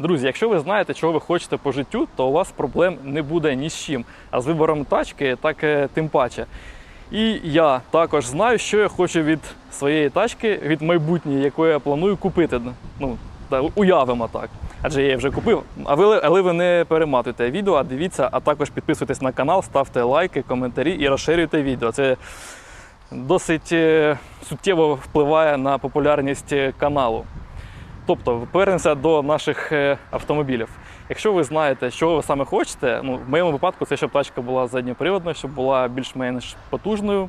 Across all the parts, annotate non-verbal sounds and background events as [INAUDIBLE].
Друзі, якщо ви знаєте, чого ви хочете по життю, то у вас проблем не буде ні з чим. А з вибором тачки, так е, тим паче. І я також знаю, що я хочу від своєї тачки, від майбутньої, яку я планую купити. Ну, та, уявимо так. Адже я її вже купив. А ви, але ви не перематуйте відео, а дивіться, а також підписуйтесь на канал, ставте лайки, коментарі і розширюйте відео. Це досить е, суттєво впливає на популярність е, каналу. Тобто, повернемося до наших е, автомобілів. Якщо ви знаєте, що ви саме хочете, ну, в моєму випадку це щоб тачка була задньоприводною, щоб була більш-менш потужною,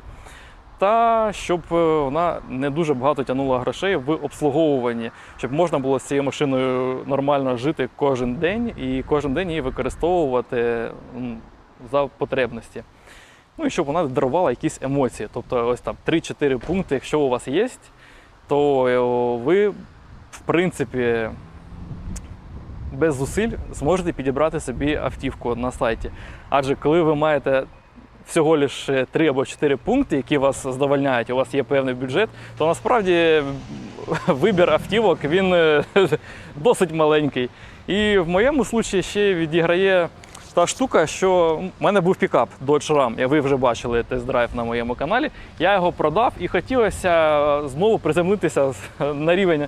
та щоб е, вона не дуже багато тягнула грошей в обслуговуванні, щоб можна було з цією машиною нормально жити кожен день і кожен день її використовувати за потребності. Ну і щоб вона дарувала якісь емоції. Тобто, ось там 3-4 пункти, якщо у вас є, то е, ви, принципі, без зусиль зможете підібрати собі автівку на сайті. Адже коли ви маєте всього лише 3 або 4 пункти, які вас задовольняють, у вас є певний бюджет, то насправді вибір автівок він е, [LAUGHS] досить маленький. І в моєму випадку ще відіграє та штука, що в мене був пікап Dodge Ram, і ви вже бачили тест-драйв на моєму каналі. Я його продав і хотілося знову приземлитися на рівень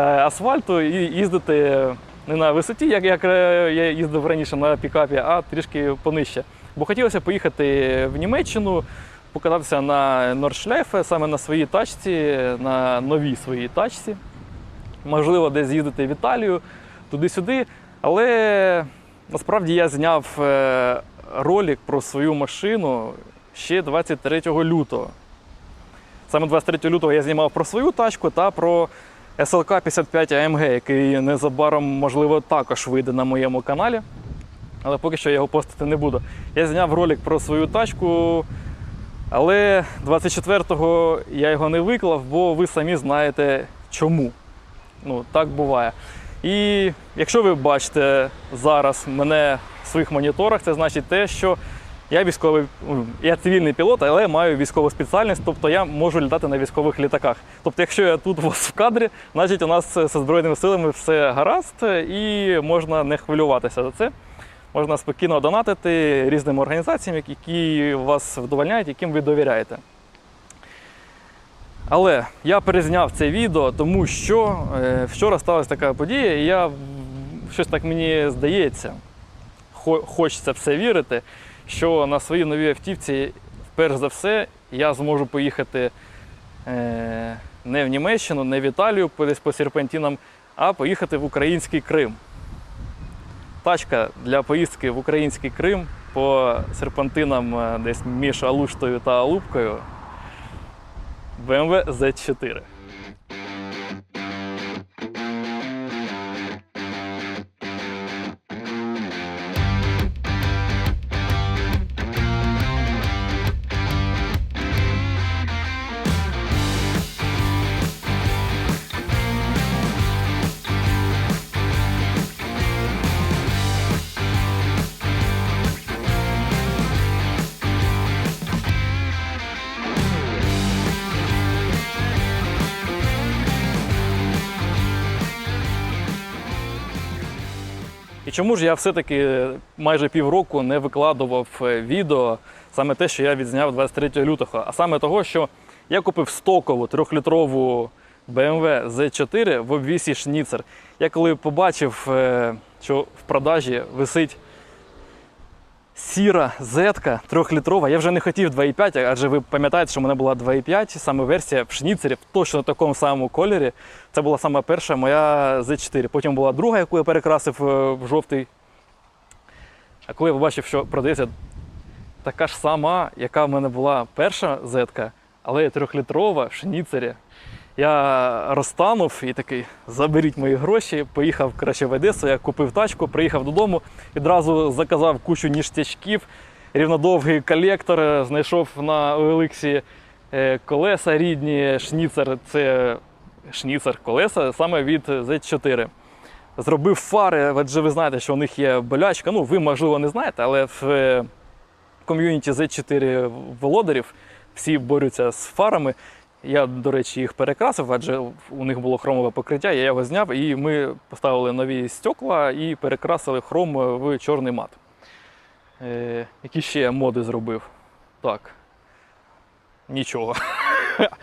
асфальту і їздити не на висоті, як, як е, я їздив раніше на пікапі, а трішки понижче. Бо хотілося поїхати в Німеччину, покататися на Нордшляйфе, саме на своїй тачці, на новій своїй тачці. Можливо, десь з'їздити в Італію, туди-сюди. Але насправді я зняв е, ролик про свою машину ще 23 лютого. Саме 23 лютого я знімав про свою тачку та про SLK 55 AMG, який незабаром, можливо, також вийде на моєму каналі. Але поки що я його постити не буду. Я зняв ролик про свою тачку, але 24-го я його не виклав, бо ви самі знаєте чому. Ну, так буває. І якщо ви бачите зараз мене в своїх моніторах, це значить те, що я військовий, ну, я цивільний пілот, але маю військову спеціальність, тобто я можу літати на військових літаках. Тобто, якщо я тут у вас в кадрі, значить у нас зі збройними силами все гаразд, і можна не хвилюватися за це. Можна спокійно донатити різним організаціям, які вас вдовольняють, яким ви довіряєте. Але я перезняв це відео, тому що е, вчора сталася така подія, і я щось так мені здається, хо- хочеться в це вірити, що на своїй новій автівці, перш за все, я зможу поїхати е, не в Німеччину, не в Італію, десь по серпентинам, а поїхати в український Крим. Тачка для поїздки в український Крим по серпантинам е, десь між Алуштою та Алубкою BMW Z4. Чому ж я все-таки майже півроку не викладував е, відео саме те, що я відзняв 23 лютого, а саме того, що я купив стокову трьохлітрову BMW Z4 в обвісі Шніцер. Я коли побачив, е, що в продажі висить сіра зетка трьохлітрова. Я вже не хотів 2,5, адже ви пам'ятаєте, що в мене була 2,5, саме версія в шніцері, в точно такому самому кольорі. Це була саме перша моя Z4. Потім була друга, яку я перекрасив е, в жовтий. А коли я побачив, що продається така ж сама, яка в мене була перша зетка, але трьохлітрова в шніцері. Я розтанув і такий, заберіть мої гроші, поїхав краще в Одесу, я купив тачку, приїхав додому, відразу заказав кучу ніштячків, рівнодовгий колектор, знайшов на OLX е, колеса рідні, шніцер, це шніцер колеса саме від Z4. Зробив фари, адже ви знаєте, що у них є болячка. Ну, ви, можливо, не знаєте, але в е, ком'юніті Z4 володарів всі борються з фарами. Я, до речі, їх перекрасив, адже у них було хромове покриття, я його зняв, і ми поставили нові стекла і перекрасили хром в чорний мат. Е, які ще моди зробив? Так. Нічого. [LAUGHS]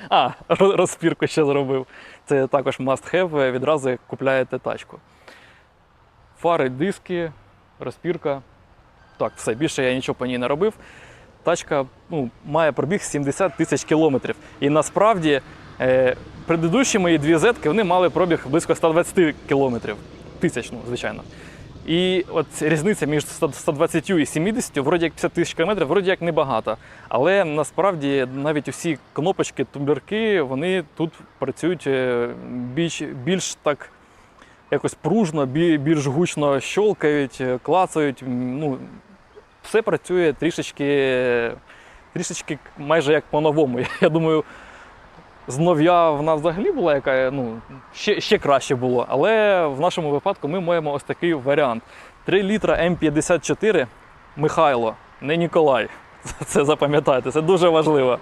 А, розпірку ще зробив. Це також must have, відразу купляєте тачку. Фари, диски, розпірка. Так, все, більше я нічого по ній не робив. Тачка ну, має пробіг 70 тисяч кілометрів. І насправді е, предыдущі мої дві зетки вони мали пробіг близько 120 кілометрів. Тисяч, ну, звичайно. І от різниця між 120 і 70, вроді як 50 тисяч кілометрів, вроді як небагато. Але насправді навіть усі кнопочки, тумблерки, вони тут працюють е, більш, більш так якось пружно, більш гучно щолкають, е, клацають. Ну, все працює трішечки, трішечки майже як по-новому. [LAUGHS] Я думаю, знов'я в нас взагалі була яка, ну, ще, ще краще було. Але в нашому випадку ми маємо ось такий варіант. 3 літра М54 Михайло, не Ніколай. [LAUGHS] Це запам'ятайте, це дуже важливо.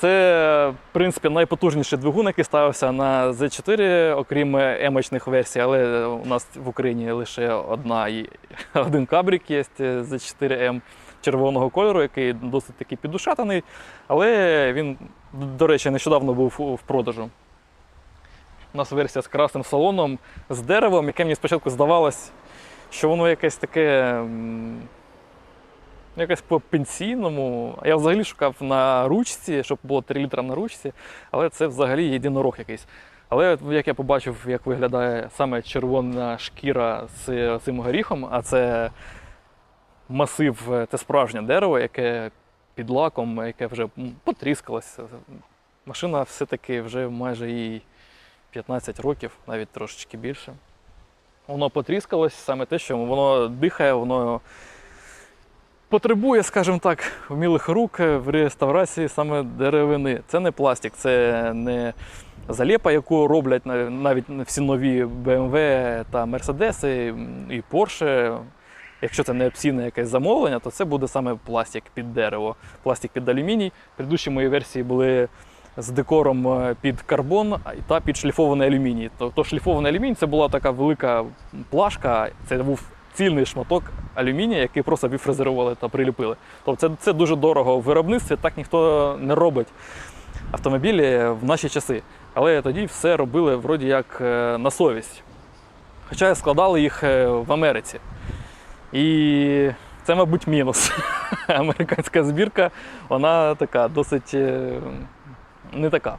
Це, в принципі, найпотужніший двигун, який ставився на Z4, окрім емочних версій, але у нас в Україні лише одна і [LAUGHS] один кабрик є Z4M червоного кольору, який досить таки підушатаний, але він, до речі, нещодавно був в продажу. У нас версія з красним салоном, з деревом, яке мені спочатку здавалось, що воно якесь таке. М, Якось по пенсійному. Я взагалі шукав на ручці, щоб було 3 літра на ручці, але це взагалі єдинорог якийсь. Але як я побачив, як виглядає саме червона шкіра з цим горіхом, а це масив, е, це справжнє дерево, яке під лаком, яке вже потріскалося. Машина все-таки вже майже їй 15 років, навіть трошечки більше. Воно потріскалось саме те, що воно дихає, воно потребує, скажімо так, вмілих рук в реставрації саме деревини. Це не пластик, це не заліпа, яку роблять навіть всі нові BMW та Mercedes і Porsche. Якщо це не опційне якесь замовлення, то це буде саме пластик під дерево, пластик під алюміній. Предыдущі мої версії були з декором е, під карбон та під шліфований алюміній. То, то шліфований алюміній це була така велика плашка, це був цільний шматок алюмінія, який просто відфрезерували та приліпили. Тобто це, це дуже дорого в виробництві, так ніхто не робить автомобілі в наші часи. Але тоді все робили вроді як е, на совість. Хоча складали їх е, в Америці. І це, мабуть, мінус. [LAUGHS] Американська збірка, вона така досить е, не така.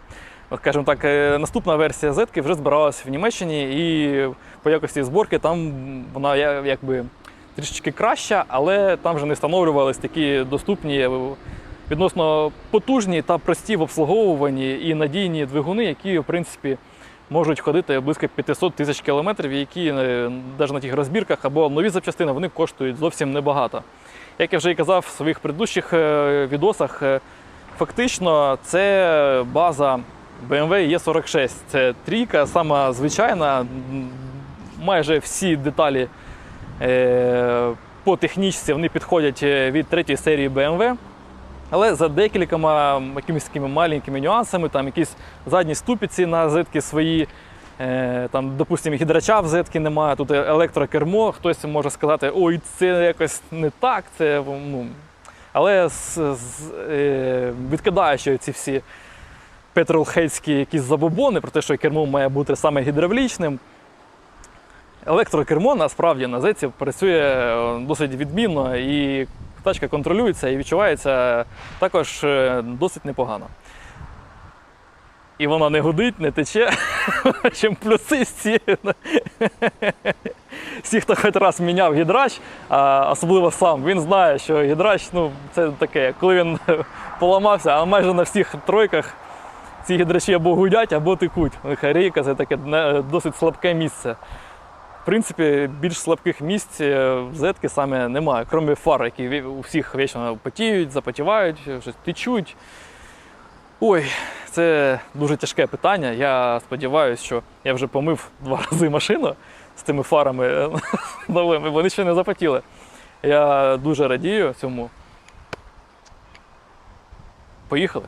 Скажімо так, е, наступна версія Z вже збиралася в Німеччині, і по якості зборки там вона якби трішечки краща, але там вже не встановлювались такі доступні, е, відносно потужні та прості в обслуговуванні і надійні двигуни, які, в принципі, можуть ходити близько 500 тисяч кілометрів, які е, навіть на тих розбірках або нові запчастини вони коштують зовсім небагато. Як я вже і казав в своїх предыдущих відосах, фактично це база BMW E46. Це трійка, сама звичайна. Майже всі деталі е, по технічці вони підходять е, від третьої серії BMW. Але за декількома якимись такими маленькими нюансами, там якісь задні ступиці на зетки свої, е, там, допустимо, гідрача в зетки немає, тут електрокермо, хтось може сказати, ой, це якось не так. Це, ну. Але з, з, відкидаючи ці всі петролхейські якісь забобони про те, що кермо має бути саме гідравлічним, електрокермо насправді на зеці працює е, досить відмінно і тачка контролюється і відчувається також е, досить непогано. І вона не гудить, не тече. [LAUGHS] Чим плюси всі. [LAUGHS] Всі, хто хоч раз міняв гідрач, а особливо сам, він знає, що гідрач ну, це таке, коли він [LAUGHS] поламався, а майже на всіх тройках ці гідрачі або гудять, або текуть. У це таке досить слабке місце. В принципі, більш слабких місць е, в зетки саме немає, крім фар, які у всіх вічно потіють, запотівають, щось течуть. Ой, це дуже тяжке питання. Я сподіваюся, що я вже помив два [LAUGHS] рази машину з тими фарами е, [LAUGHS] новими, вони ще не запотіли. Я дуже радію цьому. Поїхали.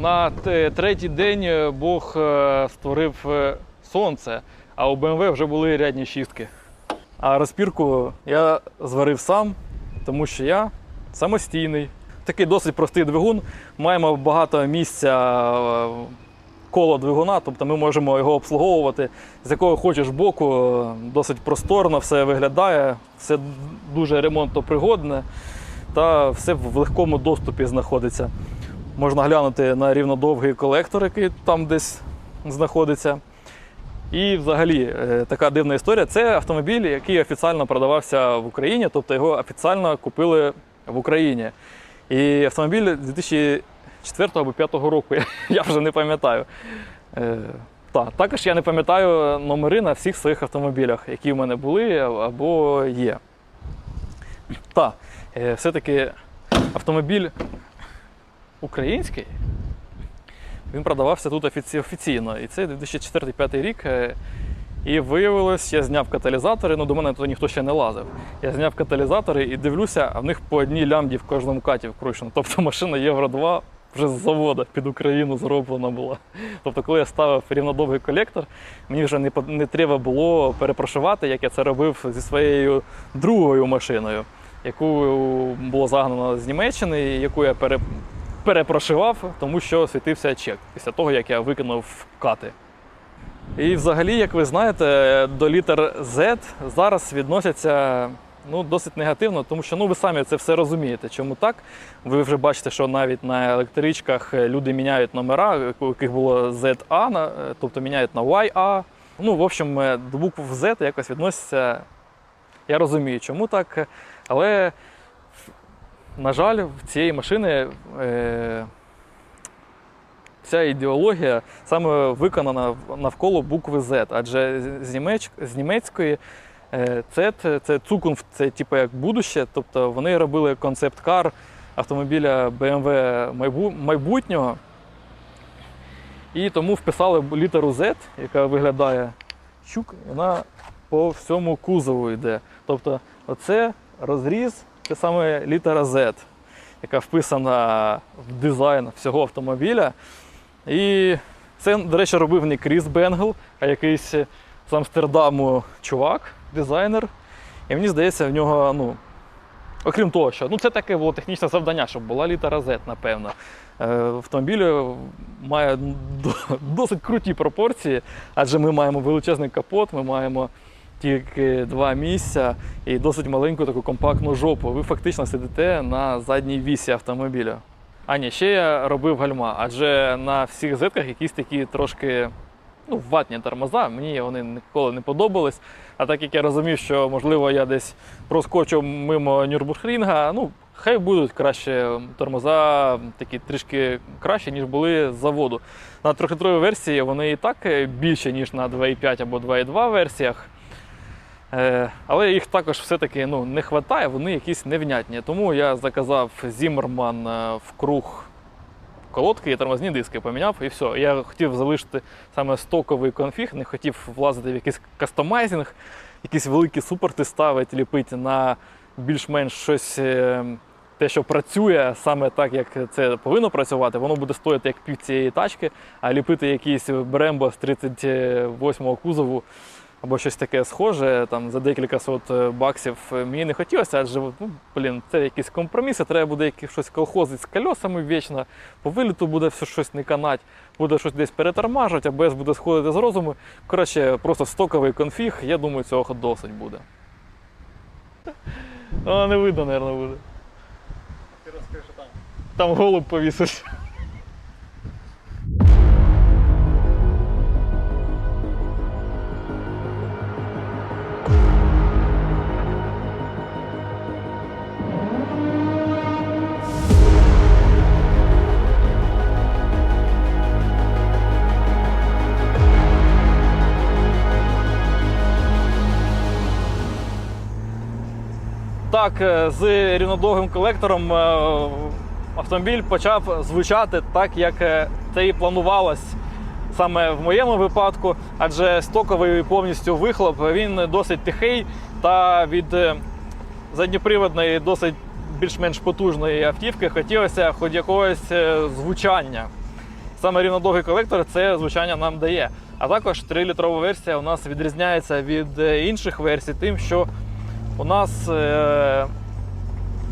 На третій день е, Бог е, створив е, сонце, а у BMW вже були рядні шістки. А розпірку я зварив сам, тому що я самостійний. Такий досить простий двигун. Маємо багато місця коло двигуна, тобто ми можемо його обслуговувати з якого хочеш боку. Досить просторно все виглядає, все дуже ремонтопригодне та все в легкому доступі знаходиться. Можна глянути на рівнодовгий колектор, який там десь знаходиться. І взагалі е, така дивна історія. Це автомобіль, який офіційно продавався в Україні, тобто його офіційно купили в Україні. І автомобіль 2004 або 2005 року, [LAUGHS] я, вже не пам'ятаю. Е, та, також я не пам'ятаю номери на всіх своїх автомобілях, які в мене були або є. Та, е, все-таки автомобіль український, він продавався тут офіці- офіційно. І це 2004-2005 рік. е, І виявилось, я зняв каталізатори, ну до мене тут ніхто ще не лазив. Я зняв каталізатори і дивлюся, а в них по одній лямді в кожному каті вкручено. Тобто машина Євро 2 вже з заводу під Україну зроблена була. Тобто, коли я ставив рівнодовгий колектор, мені вже не, не треба було перепрошувати, як я це робив зі своєю другою машиною, яку було загнано з Німеччини, яку я пере, перепрошивав, тому що світився чек після того, як я викинув кати. І взагалі, як ви знаєте, до літер Z зараз відносяться ну, досить негативно, тому що ну, ви самі це все розумієте. Чому так? Ви вже бачите, що навіть на електричках люди міняють номера, у яких було ZA, тобто міняють на YA. Ну, в общем, е, до букв Z якось відносяться. Я розумію, чому так. Але, на жаль, в цієї машини. Е- Ця ідеологія саме виконана навколо букви Z, адже з- німеч, з німецької е, Z – це Zukunft, це типу як будуще, тобто вони робили концепт-кар автомобіля BMW майбу- майбутнього. І тому вписали літеру Z, яка виглядає щук, вона по всьому кузову йде. Тобто, оце розріз, це саме літера Z, яка вписана в дизайн всього автомобіля. І це, до речі, робив не Кріс Бенгл, а якийсь з Амстердаму чувак, дизайнер. І мені здається, в нього, ну, окрім того, що ну, це таке було технічне завдання, щоб була літера Z, напевно. Е, Автомобіль має досить круті пропорції, адже ми маємо величезний капот, ми маємо тільки два місця і досить маленьку таку компактну жопу. Ви фактично сидите на задній вісі автомобіля. А ні, ще я робив гальма, адже на всіх зетках якісь такі трошки ну, ватні тормоза, мені вони ніколи не подобались. А так як я розумів, що можливо я десь проскочу мимо Нюрбургрінга, ну хай будуть краще тормоза такі трішки краще, ніж були з заводу. На трьохлітровій версії вони і так е, більше, ніж на 2,5 або 2,2 версіях. Е, Але їх також все-таки ну, не вистачає, вони якісь невнятні. Тому я заказав е, в круг колодки і тормозні диски поміняв, і все. Я хотів залишити саме стоковий конфіг, не хотів влазити в якийсь кастомайзинг, якісь великі супорти ставити, ліпити на більш-менш щось. е, Те, що працює саме так, як це повинно працювати, воно буде стоїти як пів цієї тачки, а ліпити якийсь Брембо з 38-го кузову або щось таке схоже, там за декілька сот е, баксів е, мені не хотілося, адже ну, блін, це якісь компроміси, треба буде якісь щось колхозити з кольосами вічно, по виліту буде все щось не канать, буде щось десь перетормажувати, АБС буде сходити з розуму. Коротше, просто стоковий конфіг, я думаю, цього досить буде. [LAUGHS] А, не видно, мабуть, буде. Ти розкажи, що там. Там голуб повісився. Так, е, з рівнодовгим колектором е, автомобіль почав звучати так, як е, це і планувалось саме в моєму випадку, адже стоковий повністю вихлоп він досить тихий та від задньоприводної, досить більш-менш потужної автівки хотілося хоч якогось звучання. саме рівнодовгий колектор це звучання нам дає. А також 3-літрова версія у нас відрізняється від інших версій, тим, що у нас е,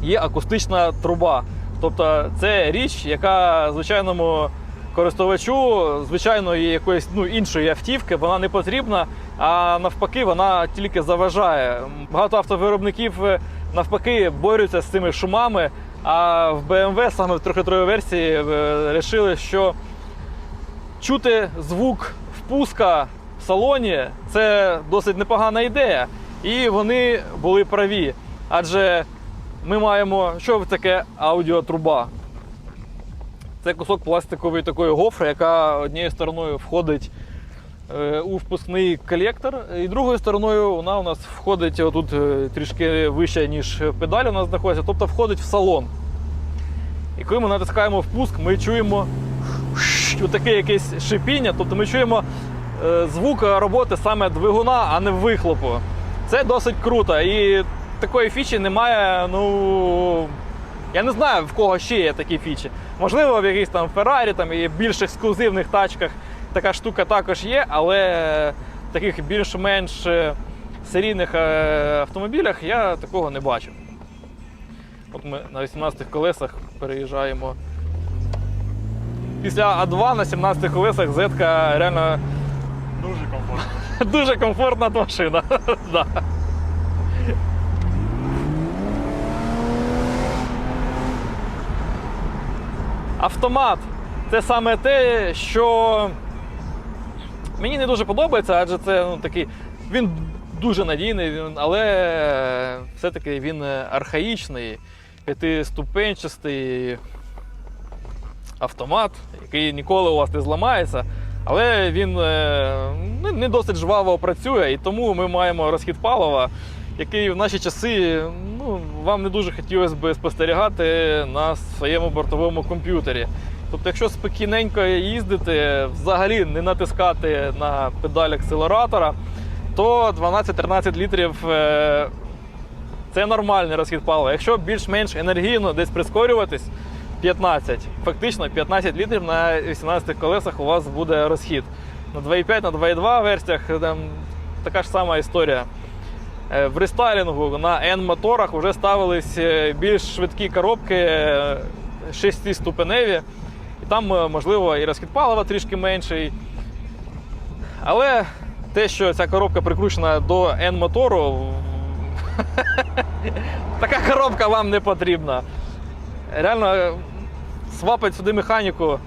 є акустична труба. Тобто це річ, яка звичайному користувачу звичайної якоїсь ну, іншої автівки вона не потрібна, а навпаки, вона тільки заважає. Багато автовиробників е, навпаки борються з цими шумами. А в BMW саме в трьохлітровій версії вирішили, що чути звук впуска в салоні це досить непогана ідея. І вони були праві. Адже ми маємо, що таке аудіотруба? Це кусок пластикової такої гофри, яка однією стороною входить е, у впускний колектор, і другою стороною вона у нас входить отут е, трішки вище, ніж педаль у нас знаходиться, тобто входить в салон. І коли ми натискаємо впуск, ми чуємо таке якесь шипіння, тобто ми чуємо е, звук роботи саме двигуна, а не вихлопу. Це досить круто. І такої фічі немає. Ну я не знаю в кого ще є такі фічі. Можливо, в якихось там Ferrari там, і більш ексклюзивних тачках така штука також є, але в таких більш-менш е, серійних е, автомобілях я такого не бачив. От ми на 18 колесах переїжджаємо. Після А2 на 17 колесах Z реально Дуже комфортно. [LAUGHS] дуже комфортна машина. [LAUGHS] да. Автомат це саме те, що мені не дуже подобається, адже це ну, такий. Він дуже надійний, але все-таки він архаїчний, п'ятиступенчастий автомат, який ніколи у вас не зламається. Але він е, ну, не досить жваво працює, і тому ми маємо розхід палива, який в наші часи ну, вам не дуже хотілося б спостерігати на своєму бортовому комп'ютері. Тобто, якщо спокійненько їздити, взагалі не натискати на педаль акселератора, то 12-13 літрів е, це нормальний розхід палива. Якщо більш-менш енергійно десь прискорюватись, 15. Фактично 15 літрів на 18 колесах у вас буде розхід. На 2,5, на 2,2 версіях там, така ж сама історія. Е, В рестайлінгу на N-моторах вже ставились е, більш швидкі коробки 6-ступеневі. І там, е, можливо, і розхід палива трішки менший. Але те, що ця коробка прикручена до N-мотору, [LAUGHS] така коробка вам не потрібна. Реально, свапати сюди механіку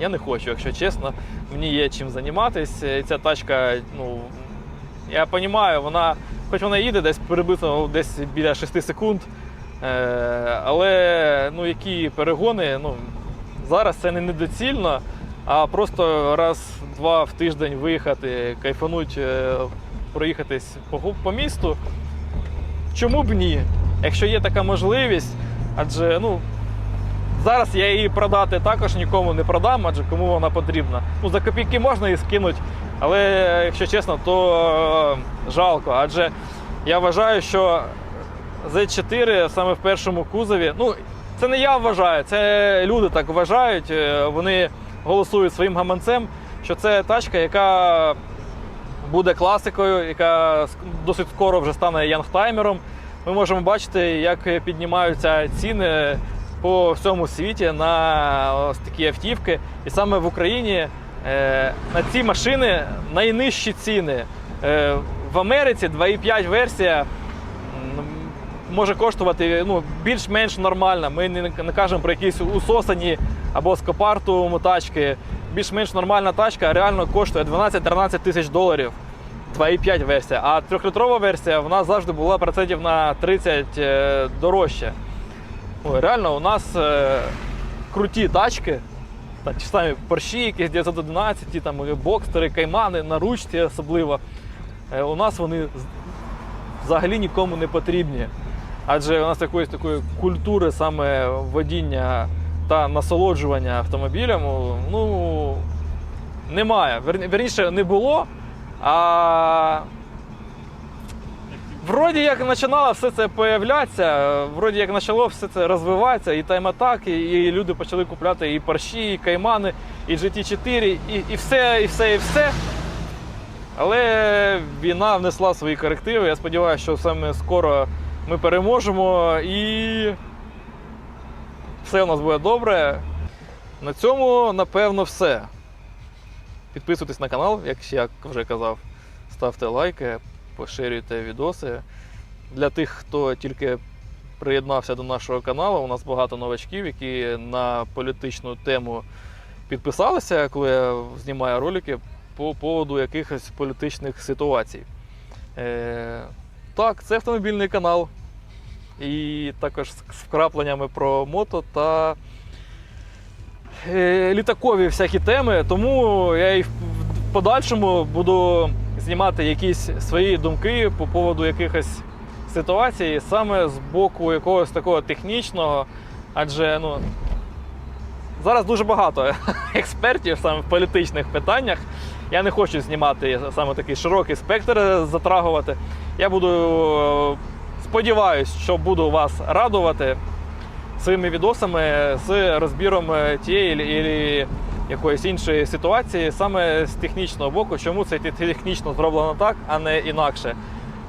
я не хочу, якщо чесно. Мені є чим займатися. І ця тачка, ну, я розумію, вона, хоч вона їде десь приблизно десь біля 6 секунд. Е, але ну, які перегони, ну, зараз це не недоцільно, а просто раз-два в тиждень виїхати, кайфануть, е, проїхатись по місту. Чому б ні? Якщо є така можливість, адже ну, зараз я її продати також нікому не продам, адже кому вона потрібна. Ну, за копійки можна її скинути, але якщо чесно, то е, жалко. Адже я вважаю, що Z4 саме в першому кузові, ну, це не я вважаю, це люди так вважають. е, Вони голосують своїм гаманцем, що це тачка, яка буде класикою, яка досить скоро вже стане янгтаймером. Ми можемо бачити, як піднімаються ціни по всьому світі на ось такі автівки. І саме в Україні е, на ці машини найнижчі ціни. Е, в Америці 2,5 версія може коштувати ну, більш-менш нормально. Ми не, кажемо про якісь усосані або скопарту тачки. Більш-менш нормальна тачка реально коштує 12-13 тисяч доларів. 2,5 версія. А трьохлітрова версія вона завжди була процентів на 30 е, дорожче. Ой, реально, у нас е, круті тачки. Так, ті самі Порші, якісь 911, ті там е, бокстери, каймани, на ручці особливо. Е, у нас вони взагалі нікому не потрібні. Адже у нас якоїсь такої культури саме водіння та насолоджування автомобілем ну, немає. Вер- Верніше, не було. А Вроді як починало все це появлятися, вроді як почало все це розвиватися, і тайм-атаки, і люди почали купляти і парші, і каймани, і GT4, і, і все, і все, і все. Але війна внесла свої корективи. Я сподіваюся, що саме скоро ми переможемо і все у нас буде добре. На цьому, напевно, все. Підписуйтесь на канал, як я вже казав. Ставте лайки, поширюйте відоси. Для тих, хто тільки приєднався до нашого каналу, у нас багато новачків, які на політичну тему підписалися, коли я знімаю ролики по поводу якихось політичних ситуацій. Е, так, це автомобільний канал. І також з вкрапленнями про мото та літакові всякі теми. Тому я і в подальшому буду знімати якісь свої думки по поводу якихось ситуацій, саме з боку якогось такого технічного. Адже ну, зараз дуже багато [LAUGHS] експертів саме в політичних питаннях. Я не хочу знімати саме такий широкий спектр затрагувати. Я буду е, сподіваюсь, що буду вас радувати своїми відосами з розбіром е, тієї якоїсь іншої ситуації саме з технічного боку, чому це технічно зроблено так, а не інакше.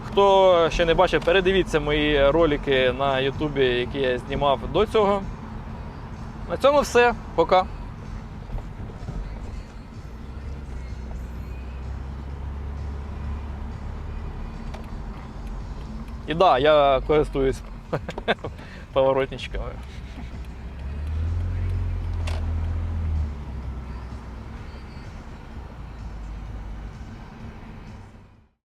Хто ще не бачив, передивіться мої ролики на Ютубі, які я знімав до цього. На цьому все. Пока. І так, да, я користуюсь [LAUGHS] поворотничками.